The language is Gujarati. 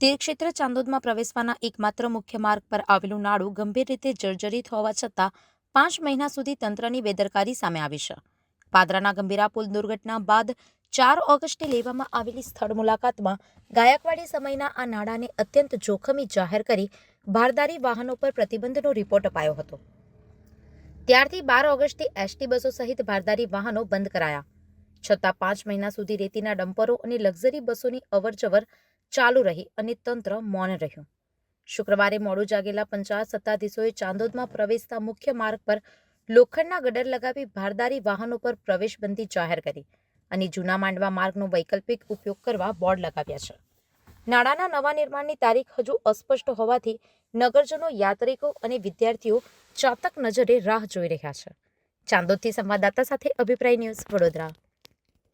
તીર્થક્ષેત્ર ચાંદોદમાં પ્રવેશવાના એકમાત્ર મુખ્ય માર્ગ પર આવેલું નાળું ગંભીર રીતે જર્જરિત હોવા છતાં પાંચ મહિના સુધી તંત્રની બેદરકારી સામે આવી છે. પાદરાના ગંભીરા પુલ દુર્ઘટના બાદ ચાર ઓગસ્ટે લેવામાં આવેલી સ્થળ મુલાકાતમાં ગાયકવાડી સમયના આ નાળાને અત્યંત જોખમી જાહેર કરી ભારદારી વાહનો પર પ્રતિબંધનો રિપોર્ટ અપાયો હતો. ત્યારથી બાર ઓગસ્ટથી એસટી બસો સહિત ભારદારી વાહનો બંધ કરાયા. છતાં પાંચ મહિના સુધી રેતીના ડમ્પરો અને લક્ઝરી બસોની અવરજવર ચાલુ રહી અને તંત્ર મૌન રહ્યું. શુક્રવારે મોડું જાગેલા પંચાયત સત્તાધીશોએ ચાંદોદમાં પ્રવેશતા મુખ્ય માર્ગ પર લોખંડના ગડર લગાવી ભારદારી વાહનો પર પ્રવેશબંધી જાહેર કરી અને જૂના માંડવા માર્ગનો વૈકલ્પિક ઉપયોગ કરવા બોર્ડ લગાવ્યા છે. નાણાંના નવા નિર્માણની તારીખ હજુ અસ્પષ્ટ હોવાથી નગરજનો, યાત્રિકો અને વિદ્યાર્થીઓ ચાતક નજરે રાહ જોઈ રહ્યા છે. ચાંદોદથી સંવાદદાતા સાથે અભિપ્રાય ન્યૂઝ વડોદરા.